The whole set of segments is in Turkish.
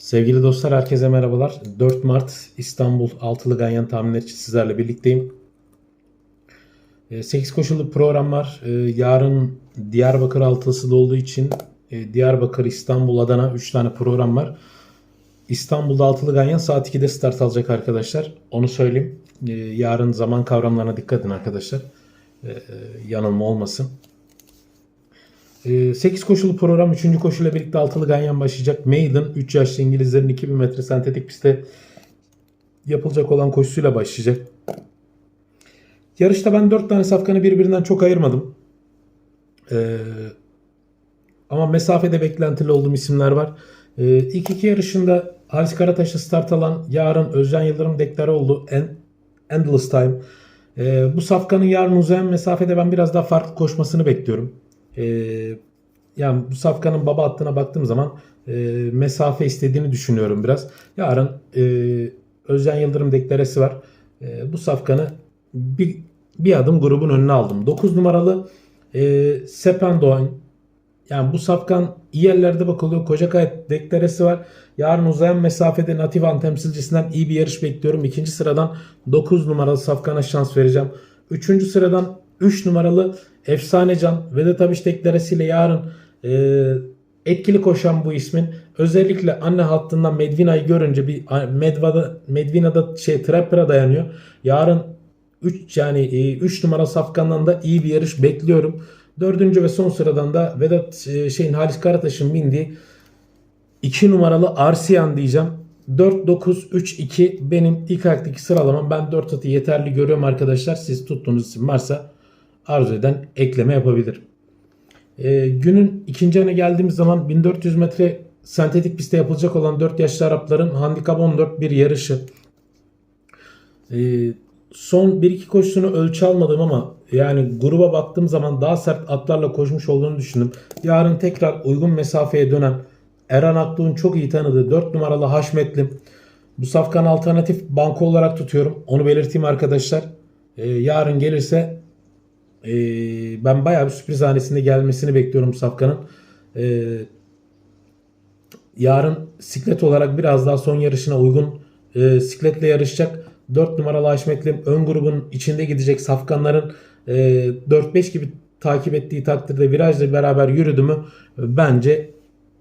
Sevgili dostlar herkese merhabalar. 4 Mart İstanbul Altılı Ganyan tahminleri için sizlerle birlikteyim. 8 koşullu program var. Ee, Yarın Diyarbakır altılısı olduğu için e, Diyarbakır, İstanbul, Adana 3 tane program var. İstanbul'da altılı ganyan saat 2'de start alacak arkadaşlar. Onu söyleyeyim. Ee, Yarın zaman kavramlarına dikkat edin arkadaşlar. Ee, Yanılma olmasın. 8 koşulu program 3. koşuyla birlikte altılı ganyan başlayacak. Maiden 3 yaşlı İngilizlerin 2000 metre sentetik pistte yapılacak olan koşusuyla başlayacak. Yarışta ben 4 tane safkanı birbirinden çok ayırmadım. Ee, ama mesafede beklentili olduğum isimler var. Ee, ilk iki yarışında Halis Karataş'ta start alan yarın Özcan Yıldırım deklare oldu. En, Endless Time. Ee, bu safkanın yarın uzayan mesafede ben biraz daha farklı koşmasını bekliyorum. Ee, yani bu safkanın baba hattına baktığım zaman e, mesafe istediğini düşünüyorum biraz. Yarın e, Özcan Yıldırım deklaresi var. E, bu safkanı bir, bir adım grubun önüne aldım. 9 numaralı e, Sepen Doğan. Yani bu safkan iyi yerlerde bakılıyor. Kocakaya deklaresi var. Yarın uzayan mesafede Nativan temsilcisinden iyi bir yarış bekliyorum. İkinci sıradan 9 numaralı safkana şans vereceğim. Üçüncü sıradan 3 numaralı Efsanecan Vedat Abiş deklaresiyle yarın e, etkili koşan bu ismin özellikle anne hattından Medvina'yı görünce bir Medva'da Medvina'da şey Trapper'a dayanıyor. Yarın 3 yani 3 numara safkandan da iyi bir yarış bekliyorum. Dördüncü ve son sıradan da Vedat e, şeyin Halis Karataş'ın bindiği 2 numaralı Arsiyan diyeceğim. 4 9 3 2 benim ilk ayaktaki sıralamam. Ben 4 atı yeterli görüyorum arkadaşlar. Siz tuttuğunuz isim varsa arzu eden ekleme yapabilir. Ee, günün ikinci ana geldiğimiz zaman 1400 metre sentetik pistte yapılacak olan 4 yaşlı Arapların handikap 14 bir yarışı. Ee, son 1-2 koşusunu ölçü almadım ama yani gruba baktığım zaman daha sert atlarla koşmuş olduğunu düşündüm. Yarın tekrar uygun mesafeye dönen Eren Aktuğ'un çok iyi tanıdığı 4 numaralı Haşmetli. Bu safkan alternatif banko olarak tutuyorum. Onu belirteyim arkadaşlar. Ee, yarın gelirse e, ben bayağı bir sürpriz hanesinde gelmesini bekliyorum safkanın. Ee, yarın siklet olarak biraz daha son yarışına uygun e, sikletle yarışacak. 4 numaralı Haşmetli ön grubun içinde gidecek safkanların e, 4-5 gibi takip ettiği takdirde virajla beraber yürüdü mü bence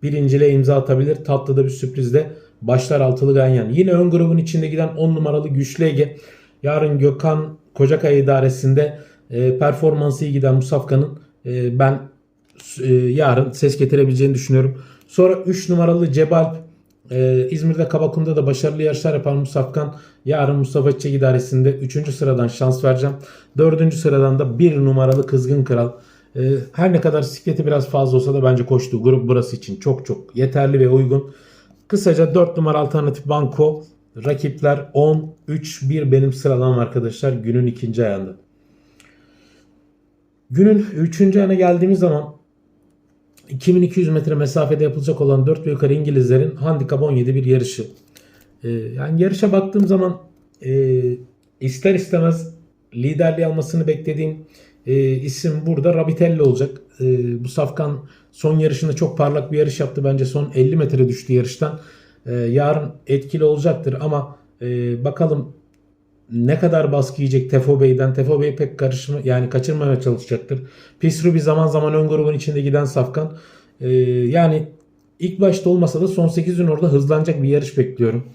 birinciliğe imza atabilir. Tatlı da bir sürprizle başlar altılı ganyan. Yine ön grubun içinde giden 10 numaralı Güçlü Ege. Yarın Gökhan Kocakaya idaresinde e, performansı iyi giden Musafka'nın e, ben e, yarın ses getirebileceğini düşünüyorum. Sonra 3 numaralı Cebalp e, İzmir'de Kabakum'da da başarılı yarışlar yapan Musafkan yarın Mustafa Çiçek idaresinde 3. sıradan şans vereceğim. 4. sıradan da 1 numaralı Kızgın Kral. E, her ne kadar sikleti biraz fazla olsa da bence koştuğu grup burası için çok çok yeterli ve uygun. Kısaca 4 numara alternatif banko rakipler 10 3 1 benim sıralamam arkadaşlar günün ikinci ayağında. Günün 3. ayağına geldiğimiz zaman 2200 metre mesafede yapılacak olan 4 ve yukarı İngilizlerin handikap 17 bir yarışı. Ee, yani yarışa baktığım zaman e, ister istemez liderliği almasını beklediğim e, isim burada Rabitelli olacak. E, bu Safkan son yarışında çok parlak bir yarış yaptı. Bence son 50 metre düştü yarıştan. E, yarın etkili olacaktır ama e, bakalım ne kadar baskı yiyecek Tefo Bey'den. Tefo Bey pek karışma yani kaçırmamaya çalışacaktır. Pisru bir zaman zaman ön grubun içinde giden Safkan. E, yani ilk başta olmasa da son 8 gün orada hızlanacak bir yarış bekliyorum.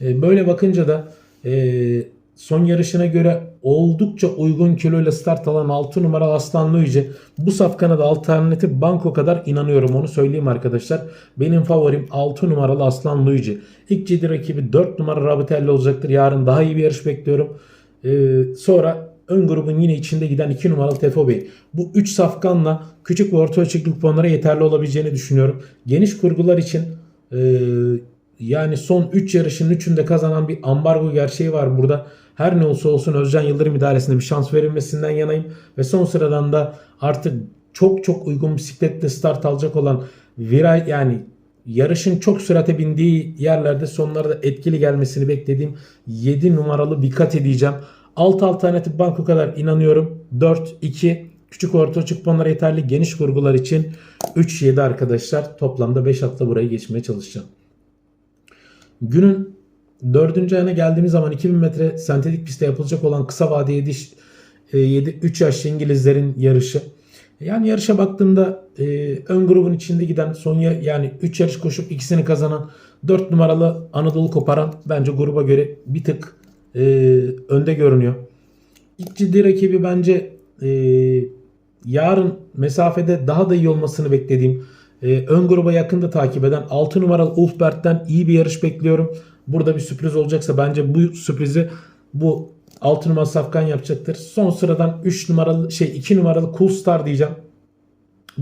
E, böyle bakınca da e, son yarışına göre oldukça uygun kiloyla start alan 6 numaralı Aslan Luigi. Bu safkana da alternatif banko kadar inanıyorum onu söyleyeyim arkadaşlar. Benim favorim 6 numaralı Aslan Luigi. İlk ciddi rakibi 4 numara Rabitelli olacaktır. Yarın daha iyi bir yarış bekliyorum. Ee, sonra ön grubun yine içinde giden 2 numaralı Tefo Bey. Bu 3 safkanla küçük ve orta ölçekli kuponlara yeterli olabileceğini düşünüyorum. Geniş kurgular için e, yani son 3 yarışın 3'ünde kazanan bir ambargo gerçeği var burada. Her ne olsa olsun Özcan Yıldırım idaresinde bir şans verilmesinden yanayım. Ve son sıradan da artık çok çok uygun bisikletle start alacak olan Viray yani yarışın çok sürate bindiği yerlerde sonlarda etkili gelmesini beklediğim 7 numaralı Bikat edeceğim. Alt alternatif banko kadar inanıyorum. 4, 2, küçük orta açık puanlara yeterli geniş kurgular için 3, 7 arkadaşlar. Toplamda 5 atla burayı geçmeye çalışacağım. Günün dördüncü ayına geldiğimiz zaman 2000 metre sentetik pistte yapılacak olan kısa vade 7, 7 3 yaşlı İngilizlerin yarışı. Yani yarışa baktığımda e, ön grubun içinde giden son ya- yani 3 yarış koşup ikisini kazanan 4 numaralı Anadolu Koparan bence gruba göre bir tık e, önde görünüyor. İlk ciddi rakibi bence e, yarın mesafede daha da iyi olmasını beklediğim e, ön gruba yakında takip eden 6 numaralı Ulfbert'ten iyi bir yarış bekliyorum. Burada bir sürpriz olacaksa bence bu sürprizi bu 6 numaralı Safkan yapacaktır. Son sıradan 3 numaralı şey 2 numaralı Cool Star diyeceğim.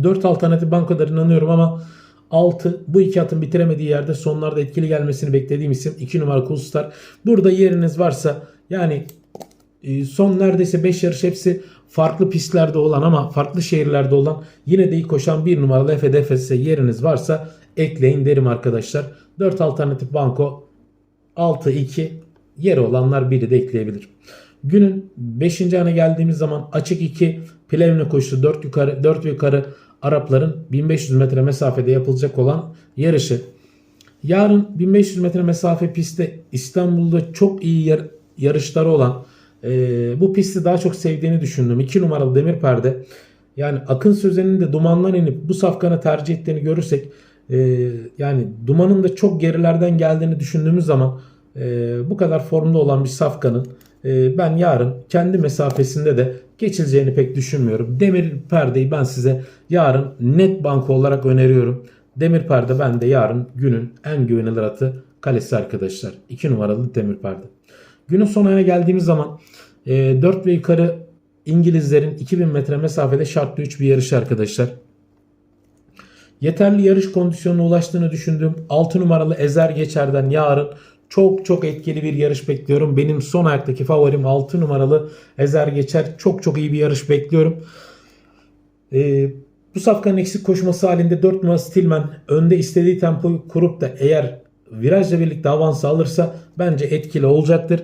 4 alternatif bankalar inanıyorum ama 6 bu iki atın bitiremediği yerde sonlarda etkili gelmesini beklediğim isim 2 numara Cool Star. Burada yeriniz varsa yani e, son neredeyse 5 yarış hepsi farklı pistlerde olan ama farklı şehirlerde olan yine de iyi koşan 1 numaralı Efe Defes'e yeriniz varsa ekleyin derim arkadaşlar. 4 alternatif banko 6-2 yeri olanlar biri de ekleyebilir. Günün 5. ana geldiğimiz zaman açık 2 Plevne koşusu 4 yukarı 4 yukarı Arapların 1500 metre mesafede yapılacak olan yarışı. Yarın 1500 metre mesafe pistte İstanbul'da çok iyi yar- yarışları olan e, bu pisti daha çok sevdiğini düşündüm. 2 numaralı demir perde. Yani Akın Sözen'in de dumandan inip bu safkanı tercih ettiğini görürsek e, yani dumanın da çok gerilerden geldiğini düşündüğümüz zaman e, bu kadar formda olan bir safkanın e, ben yarın kendi mesafesinde de geçileceğini pek düşünmüyorum. Demir perdeyi ben size yarın net banko olarak öneriyorum. Demir perde ben de yarın günün en güvenilir atı kalesi arkadaşlar. 2 numaralı demir perde. Günün sonuna geldiğimiz zaman e, 4 ve yukarı İngilizlerin 2000 metre mesafede şartlı 3 bir yarış arkadaşlar. Yeterli yarış kondisyonuna ulaştığını düşündüğüm 6 numaralı Ezer Geçer'den yarın çok çok etkili bir yarış bekliyorum. Benim son ayaktaki favorim 6 numaralı Ezer Geçer. Çok çok iyi bir yarış bekliyorum. Ee, bu safkanın eksik koşması halinde 4 numara Stillman önde istediği tempoyu kurup da eğer virajla birlikte avans alırsa bence etkili olacaktır.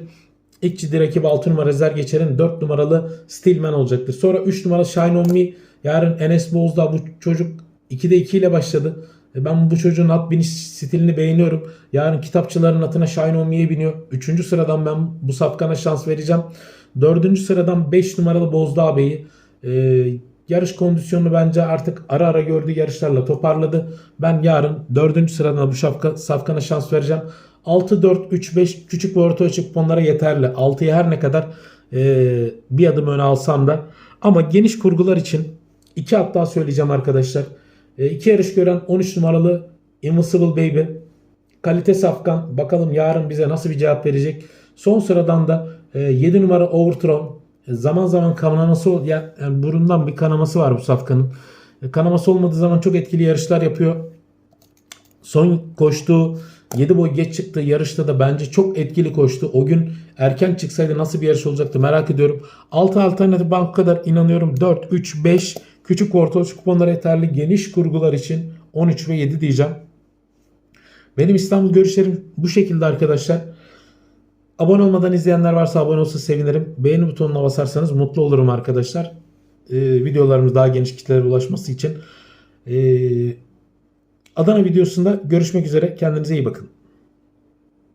İlk ciddi rakip 6 numara Ezer Geçer'in 4 numaralı Stillman olacaktır. Sonra 3 numara Shine On Me. Yarın Enes Bozdağ bu çocuk 2'de 2 ile başladı. E, Ben bu çocuğun at biniş stilini beğeniyorum. Yarın kitapçıların atına Shine On Me'ye biniyor. 3. sıradan ben bu safkana şans vereceğim. 4. sıradan 5 numaralı Bozdağ Bey'i. E, yarış kondisyonunu bence artık ara ara gördüğü yarışlarla toparladı. Ben yarın 4. sıradan bu şapka, safkana şans vereceğim. 6, 4, 3, 5 küçük ve orta ölçü kuponlara yeterli. 6'ya her ne kadar e, bir adım öne alsam da. Ama geniş kurgular için iki at daha söyleyeceğim arkadaşlar. E, iki yarış gören 13 numaralı Invincible Baby. Kalite safkan. Bakalım yarın bize nasıl bir cevap verecek. Son sıradan da e, 7 numara Overtron. E, zaman zaman kanaması yani burundan bir kanaması var bu safkanın. E, kanaması olmadığı zaman çok etkili yarışlar yapıyor. Son koştuğu 7 boy geç çıktığı yarışta da bence çok etkili koştu. O gün erken çıksaydı nasıl bir yarış olacaktı merak ediyorum. 6 alternatif bank kadar inanıyorum. 4, 3, 5 küçük orta ölçü kuponlara yeterli geniş kurgular için 13 ve 7 diyeceğim. Benim İstanbul görüşlerim bu şekilde arkadaşlar. Abone olmadan izleyenler varsa abone olsa sevinirim. Beğeni butonuna basarsanız mutlu olurum arkadaşlar. Ee, videolarımız daha geniş kitlelere ulaşması için. Ee, Adana videosunda görüşmek üzere. Kendinize iyi bakın.